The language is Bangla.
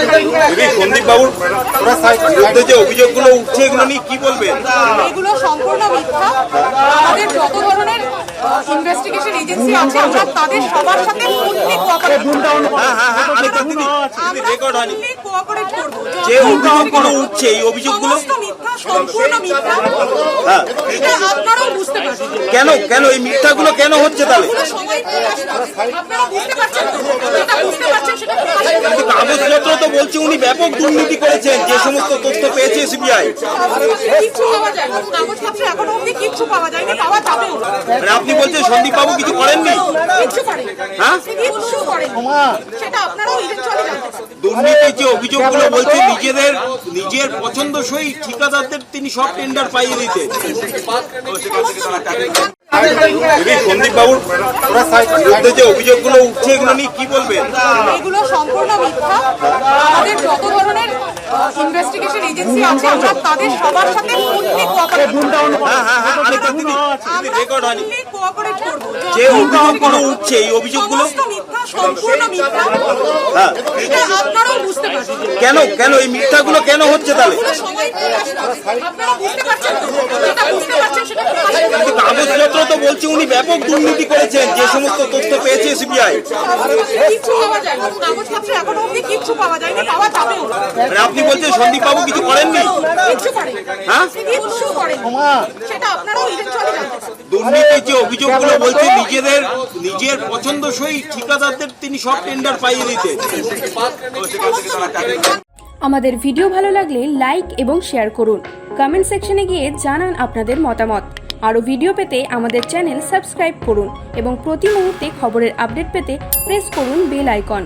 দিদি সন্দীপ বাবুর বিরুদ্ধে যে অভিযোগগুলো উঠছে এগুলো নিয়ে কি বলবেন? এগুলো সম্পূর্ণ মিথ্যা। আমাদের যত ধরনের ইনভেস্টিগেশন এজেন্সি আছে আমরা তাদের সবার সাথে ফুললি কোঅপারেট হ্যাঁ হ্যাঁ হ্যাঁ আরেকটা দিদি দিদি রেকর্ড হয়নি। ফুললি কোঅপারেট করব। যে অভিযোগগুলো উঠছে এই অভিযোগগুলো সম্পূর্ণ মিথ্যা। হ্যাঁ। এটা আপনারাও বুঝতে কেন? কেন? এই মিথ্যাগুলো কেন হচ্ছে তাহলে? কাগজপত্র তো বলছে উনি ব্যাপক দুর্নীতি করেছেন যে সমস্ত তথ্য পেয়েছে সিবিআই। মানে আপনি বলছেন সন্দীপ বাবু কিছু করেননি? হ্যাঁ? দুর্নীতির যে অভিযোগগুলো বলছে নিজেদের নিজের পছন্দসই ঠিকাদারদের তিনি সব টেন্ডার পাইয়ে দিতে। সন্দীপ বাবুর বিরুদ্ধে যে অভিযোগগুলো উঠছে এগুলো নিয়ে কি বলবেন? এগুলো সম্পূর্ণ মিথ্যা। আমাদের যত ধরনের ইনভেস্টিগেশন এজেন্সি আছে আমরা তাদের সবার সাথে ফুললি কোঅপারেট হ্যাঁ হ্যাঁ হ্যাঁ রেকর্ড হয়নি। ফুললি কোঅপারেট করব। যে অভিযোগগুলো উঠছে এই অভিযোগগুলো হ্যাঁ। কেন কেন এই মিথ্যাগুলো কেন হচ্ছে তাহলে? কাগজপত্র তো বলছে উনি ব্যাপক দুর্নীতি করেছেন যে সমস্ত তথ্য পেয়েছে সিবিআই। মানে আপনি বলছেন সন্দীপ বাবু কিছু করেননি? হ্যাঁ? সেটা আপনারাও দুর্নীতির যে অভিযোগগুলো বলছে নিজেদের নিজের পছন্দসই ঠিকাদারদের তিনি সব টেন্ডার পাইয়ে দিতে। আমাদের ভিডিও ভালো লাগলে লাইক এবং শেয়ার করুন। কমেন্ট সেকশনে গিয়ে জানান আপনাদের মতামত। আরও ভিডিও পেতে আমাদের চ্যানেল সাবস্ক্রাইব করুন এবং প্রতি মুহূর্তে খবরের আপডেট পেতে প্রেস করুন বেল আইকন